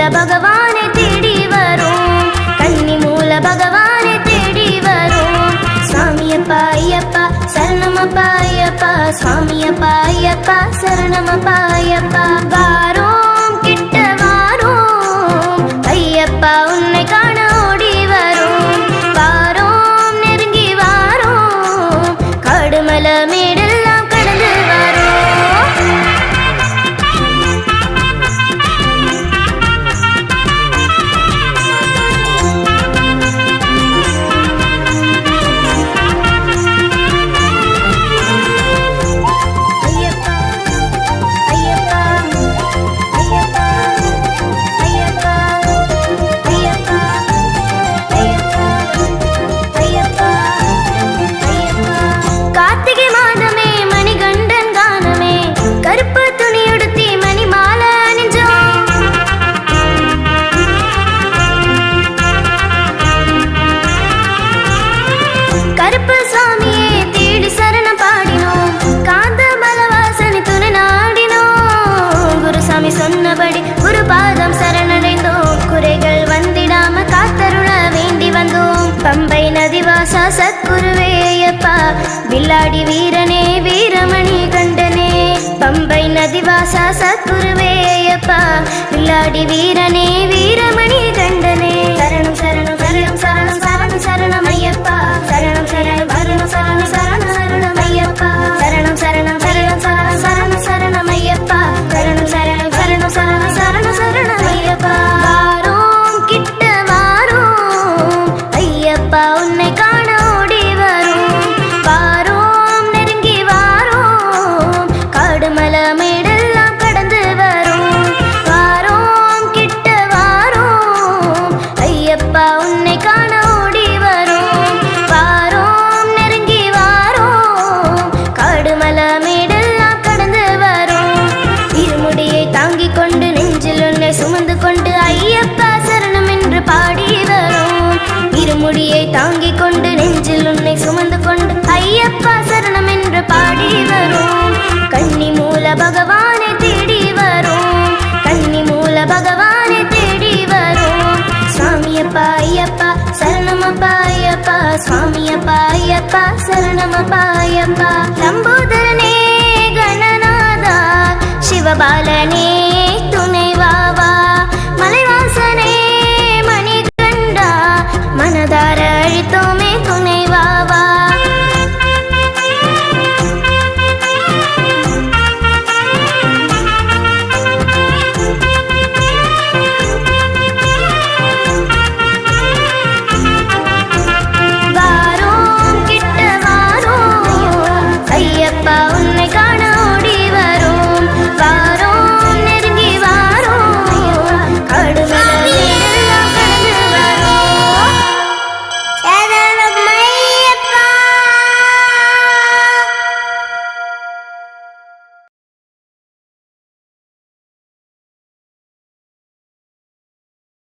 மூல பகவானை தேடி வரும். கன்னி மூல பகவானை தேடி வரும். சாமியப்பா ஐயப்பா சரணமப்பா ஐயப்பா. சாமியப்பா ஐயப்பா சரணமப்பா ஐயப்பா. வாரோ வில்லாடி வீரனே வீரமணி கண்டனே பம்பை நதிவாசா சத்குருவே ஐயப்பா வில்லாடி வீரனே வீரமணி கண்டனே சரணம் சரணம் சரணம் சரணம் சரணம் சரணம் ஐயப்பா சரணம் சரணம் சரணம் சரணம் சரணம் சரணம் ஐயப்பா சரணம் சரணம் சரணம் சரணம் சரணம் சரணம் ஐயப்பா சரணம் சரணம் சரணம் சரணம் சரணம் சரணம் ஐயப்பா வாரோம் கிட்ட வாரோம் ஐயப்பா உன்னை காண கொடியை தாங்கிக் கொண்டு நெஞ்சில் உன்னை சுமந்து கொண்டு ஐயப்பா சரணம் என்று பாடி வரும். கன்னி மூல பகவானை தேடி வரும். கன்னி மூல பகவானை தேடி வரும். சுவாமியப்பா ஐயப்பா சரணமப்பா ஐயப்பா. சுவாமியப்பா ஐயப்பா சரணமப்பா ஐயப்பா. லம்போதரனே கணநாதா. சிவபாலனே